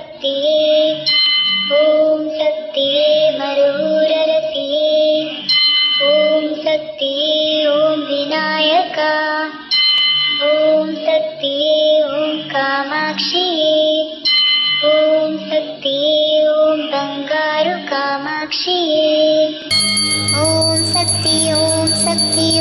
शक्तिये ॐ शक्तिये मरुररति। ॐ शक्तिये ॐ विनायका। ॐ शक्तिये ॐ कामाक्षिये ॐ शक्तिये ॐ बङ्गारु कामाक्षिये ॐ शक्ति ॐ शक्ति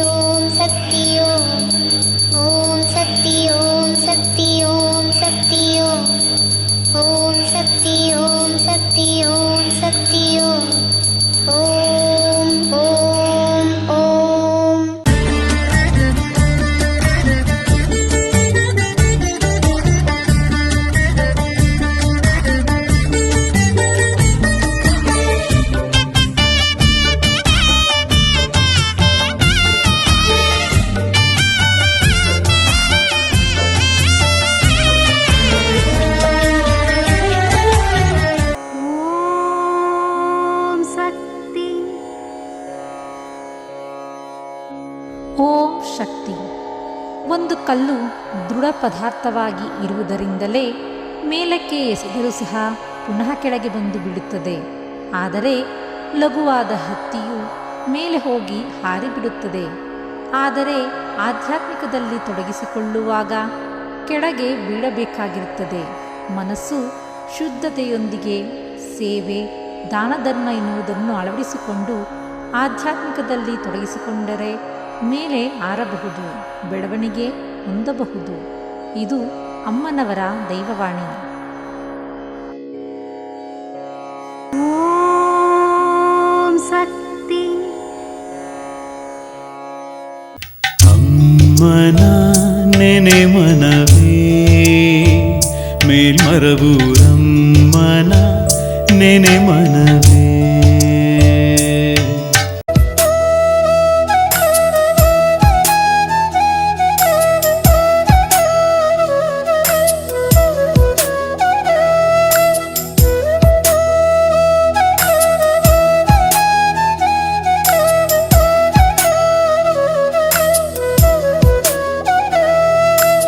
ಶಕ್ತಿ. ಒಂದು ಕಲ್ಲು ದೃಢ ಪದಾರ್ಥವಾಗಿ ಇರುವುದರಿಂದಲೇ ಮೇಲಕ್ಕೆ ಎಸೆದರೂ ಸಹ ಪುನಃ ಕೆಳಗೆ ಬಂದು ಬಿಡುತ್ತದೆ ಆದರೆ ಲಘುವಾದ ಹತ್ತಿಯು ಮೇಲೆ ಹೋಗಿ ಹಾರಿಬಿಡುತ್ತದೆ. ಆದರೆ ಆಧ್ಯಾತ್ಮಿಕದಲ್ಲಿ ತೊಡಗಿಸಿಕೊಳ್ಳುವಾಗ ಕೆಳಗೆ ಬೀಳಬೇಕಾಗಿರುತ್ತದೆ. ಮನಸ್ಸು ಶುದ್ಧತೆಯೊಂದಿಗೆ ಸೇವೆ ದಾನ ಧರ್ಮ ಎನ್ನುವುದನ್ನು ಅಳವಡಿಸಿಕೊಂಡು ಆಧ್ಯಾತ್ಮಿಕದಲ್ಲಿ ತೊಡಗಿಸಿಕೊಂಡರೆ ಮೇಲೆ ಆರಬಹುದು ಬೆಳವಣಿಗೆ ಹೊಂದಬಹುದು. ಇದು ಅಮ್ಮನವರ ದೈವವಾಣಿ. ಓಂ ಶಕ್ತಿ ಅಮ್ಮನ ನೆನೆ ಮನವೇ ಮೇಲ್ಮರಬೂರಮ್ಮನ ನೆನೆ ಮನವೇ.